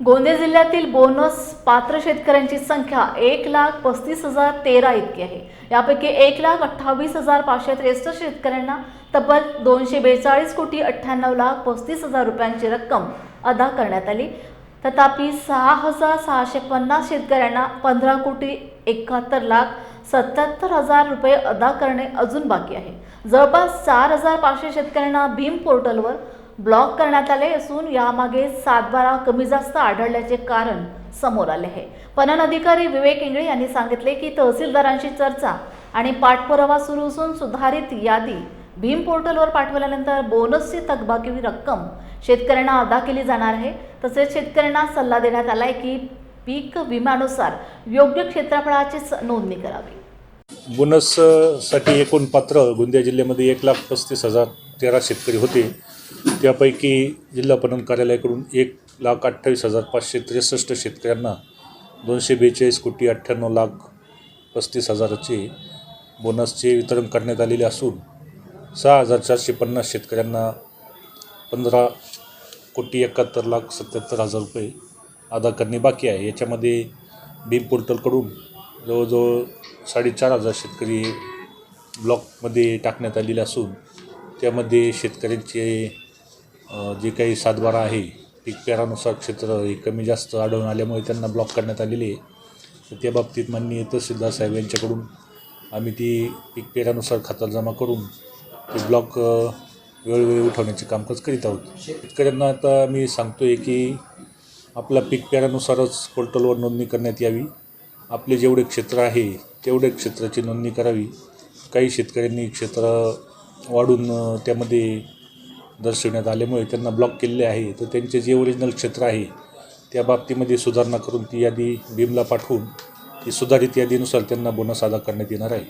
गोंदिया जिल्ह्यातील बोनस पात्र शेतकऱ्यांची संख्या एक लाख पस्तीस हजार तेरा इतकी आहे. यापैकी एक लाख अठ्ठावीस हजार पाचशे त्रेसष्ट शेतकऱ्यांना तब्बल दोनशे बेचाळीस कोटी अठ्ठ्याण्णव लाख पस्तीस हजार रुपयांची रक्कम अदा करण्यात आली. तथापि सहा हजार सहाशे पन्नास शेतकऱ्यांना पंधरा कोटी एकाहत्तर लाख सत्याहत्तर हजार रुपये अदा करणे अजून बाकी आहे. जवळपास चार हजार पाचशे शेतकऱ्यांना भीम पोर्टलवर ब्लॉक करण्यात आले असून यामागे सातबारा कमी जास्त आढळल्याचे कारण समोर आले आहे. पणन अधिकारी विवेक इंगळे यांनी सांगितले की तहसीलदारांशी चर्चा आणि पाठपुरावा सुरू असून सुधारित यादी भीम पोर्टलवर पाठवल्यानंतर बोनसची थकबाकी रक्कम शेतकऱ्यांना अदा केली जाणार आहे. तसेच शेतकऱ्यांना सल्ला देण्यात आलाय की पीक विम्यानुसार योग्य क्षेत्रफळाची नोंदणी करावी. बोनससाठी एकूण पात्र गोंदिया जिल्ह्यामध्ये एक लाख पस्तीस हजार तेरा शेतकरी होते. त्यापैकी जिल्हा पणन कार्यालयाकडून एक लाख अठ्ठावीस हजार पाचशे त्रेसष्ट शेतकऱ्यांना दोनशे बेचाळीस कोटी अठ्ठ्याण्णव लाख पस्तीस हजाराचे बोनसचे वितरण करण्यात आलेले असून सहा हजार चारशे पन्नास शेतकऱ्यांना पंधरा कोटी एकाहत्तर लाख सत्याहत्तर हजार रुपये अदा करणे बाकी आहे. याच्यामध्ये भीम पोर्टलकडून जवळजवळ साडेचार हजार शेतकरी ब्लॉकमध्ये टाकण्यात आलेले असून त्यामध्ये शेतकऱ्यांचे जे काही सातबारा आहे पीक पेरानुसार क्षेत्र हे कमी जास्त आढळून आल्यामुळे त्यांना ब्लॉक करण्यात आलेले आहे. तर त्या बाबतीत माननीय तहसीलदार साहेब यांच्याकडून आम्ही ती पीक पेरानुसार खातं जमा करून ते ब्लॉक वेळोवेळी उठवण्याचे कामकाज करीत आहोत. शेतकऱ्यांना आता मी सांगतो आहे की आपल्या पीक पेरानुसारच पोर्टलवर नोंदणी करण्यात यावी. आपले जेवढे क्षेत्र आहे तेवढे क्षेत्राची नोंदणी करावी. काही शेतकऱ्यांनी क्षेत्र वाढून त्यामध्ये दर्शवण्यात आल्यामुळे त्यांना ब्लॉक केलेले आहे. तर त्यांचे जे ओरिजिनल क्षेत्र आहे त्या बाबतीमध्ये सुधारणा करून ती यादी भीमला पाठवून ती सुधारित यादीनुसार त्यांना बोनस अदा करण्यात येणार आहे.